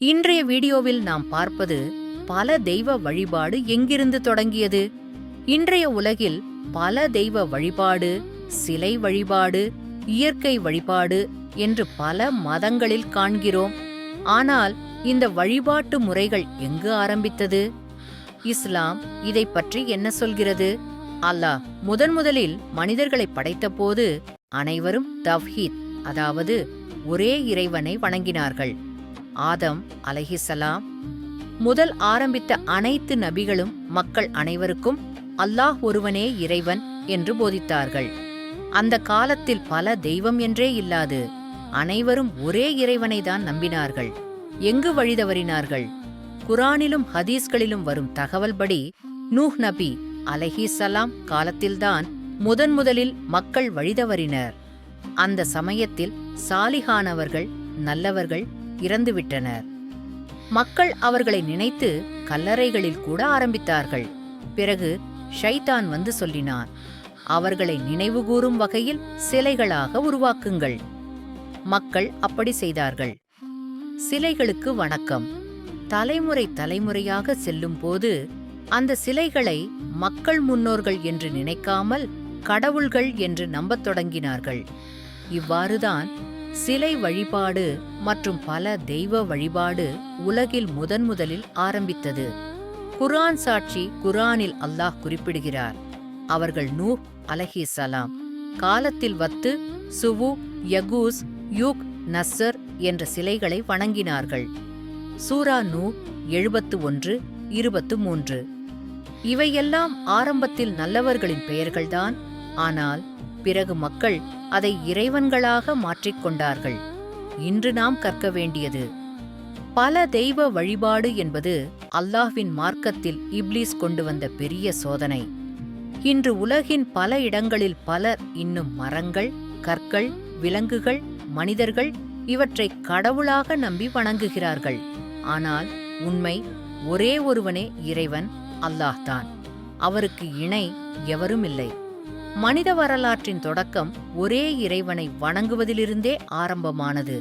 இன்றைய வீடியோவில் நாம் பார்ப்பது பல தெய்வ வழிபாடு எங்கிருந்து தொடங்கியது? இன்றைய உலகில் பல தெய்வ வழிபாடு சிலை வழிபாடு இயற்கை வழிபாடு என்று பல மதங்களில் காண்கிறோம். ஆனால் இந்த வழிபாட்டு முறைகள் எங்கு ஆரம்பித்தது? இஸ்லாம் இதை பற்றி என்ன சொல்கிறது? அல்லாஹ் முதன் முதலில் மனிதர்களை படைத்தபோது அனைவரும் தவ்ஹீத் அதாவது ஒரே இறைவனை வணங்கினார்கள். ஆதம் அலஹிசலாம் முதல் ஆரம்பித்த அனைத்து நபிகளும் மக்கள் அனைவருக்கும் அல்லாஹ் ஒருவனே இறைவன் என்று போதித்தார்கள். அந்த காலத்தில் பல தெய்வம் என்றே இல்லாது அனைவரும் ஒரே இறைவனை தான் நம்பினார்கள். எங்கு வழிதவறினார்கள்? குரானிலும் ஹதீஸ்களிலும் வரும் தகவல்படி நூஹ் நபி அலஹிசலாம் காலத்தில்தான் முதன் முதலில் மக்கள் வழிதவறினர். அந்த சமயத்தில் சாலிகானவர்கள் நல்லவர்கள் இறந்துவிட்டனர். மக்கள் அவர்களை நினைத்து கல்லறைகளில் கூட ஆரம்பித்தார்கள். பிறகு ஷைதான் வந்து சொல்லினான் அவர்களை நினைவுகூறும் வகையில் சிலைகளாக உருவாக்குங்கள். மக்கள் அப்படி செய்தார்கள். சிலைகளுக்கு வணக்கம். தலைமுறை தலைமுறையாக செல்லும்போது அந்த சிலைகளை மக்கள் முன்னோர்கள் என்று நினைக்காமல் கடவுள்கள் என்று நம்பத் தொடங்கினார்கள். இவ்வாறுதான் சிலை வழிபாடு மற்றும் பல தெய்வ வழிபாடு உலகில் முதன் முதலில் ஆரம்பித்தது. குரான் சாட்சி குர்ஆனில் அல்லாஹ் குறிப்பிடுகிறார். அவர்கள் நூஹ் அலஹிசலாம் காலத்தில் வத்து சுவு யகூஸ் யூக் நஸ்ஸர் என்ற சிலைகளை வணங்கினார்கள். சூரா நூ எழுபத்து ஒன்று இருபத்து மூன்று. இவையெல்லாம் ஆரம்பத்தில் நல்லவர்களின் பெயர்கள்தான். ஆனால் பிறகு மக்கள் அதை இறைவன்களாக மாற்றிக்கொண்டார்கள் இன்று நாம் கற்க வேண்டியது பல தெய்வ வழிபாடு என்பது அல்லாஹ்வின் மார்க்கத்தில் இப்லீஸ் கொண்டு வந்த பெரிய சோதனை. இன்று உலகின் பல இடங்களில் பலர் இன்னும் மரங்கள் கற்கள் விலங்குகள் மனிதர்கள் இவற்றை கடவுளாக நம்பி வணங்குகிறார்கள். ஆனால் உண்மை ஒரே ஒருவனே இறைவன் அல்லாஹ்தான். அவருக்கு இணை எவரும் இல்லை மனித வரலாற்றின் தொடக்கம் ஒரே இறைவனை வணங்குவதிலிருந்தே ஆரம்பமானது.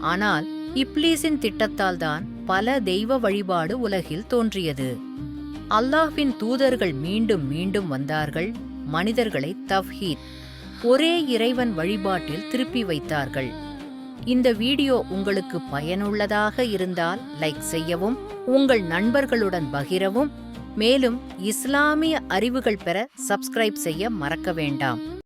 ஆனால் இப்லீஸின் திட்டத்தால்தான் பல தெய்வ வழிபாடு உலகில் தோன்றியது. அல்லாஹ்வின் தூதர்கள் மீண்டும் மீண்டும் வந்தார்கள் மனிதர்களை தவ்ஹீத் ஒரே இறைவன் வழிபாட்டில் திருப்பி வைத்தார்கள். இந்த வீடியோ உங்களுக்கு பயனுள்ளதாக இருந்தால் லைக் செய்யவும் உங்கள் நண்பர்களுடன் பகிரவும் மேலும் இஸ்லாமிய அறிவுகள் பெற சப்ஸ்கிரைப் செய்ய மறக்க வேண்டாம்.